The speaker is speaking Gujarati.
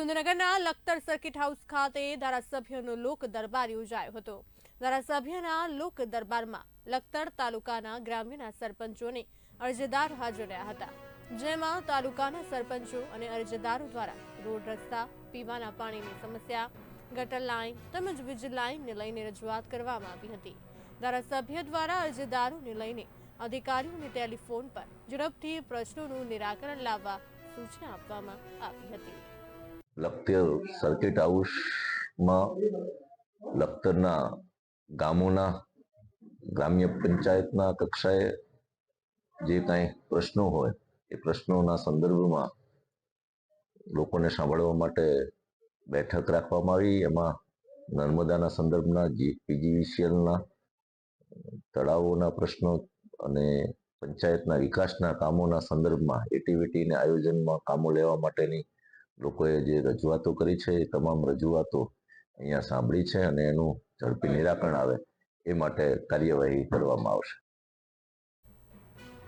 સુરેન્દ્રનગરના લખતર સર્કિટ હાઉસ ખાતે ધારાસભ્યનો લોક દરબાર યોજાયો હતો. ધારાસભ્યના લોક દરબારમાં લખતર તાલુકાના ગ્રામ્યના સરપંચોને અરજદાર હાજર રહ્યા હતા. જેમાં તાલુકાના સરપંચો અને અરજદારો દ્વારા રોડ રસ્તા, પીવાના પાણીની સમસ્યા, ગટર લાઇન તેમજ વીજ લાઇનને લઈને રજૂઆત કરવામાં આવી હતી. ધારાસભ્ય દ્વારા અરજદારોને લઈને અધિકારીઓને ટેલિફોન પર ઝડપથી પ્રશ્નોનું નિરાકરણ લાવવા સૂચના આપવામાં આવી હતી. લખતર સર્કિટ હાઉસમાં લખતરના ગામોના, ગ્રામ્ય પંચાયતના કક્ષાએ જે કાંઈ પ્રશ્નો હોય, એ પ્રશ્નોના સંદર્ભમાં લોકોને સાંભળવા માટે બેઠક રાખવામાં આવી. એમાં નર્મદાના સંદર્ભના પીજીવીસીએલના તળાવોના પ્રશ્નો અને પંચાયતના વિકાસના કામોના સંદર્ભમાં એટીવીટીને આયોજનમાં કામો લેવા માટેની લોકોએ જે રજૂઆતો કરી છે એ તમામ રજૂઆતો અહીંયા સાંભળી છે અને એનું ઝડપી નિરાકરણ આવે એ માટે કાર્યવાહી કરવામાં આવશે.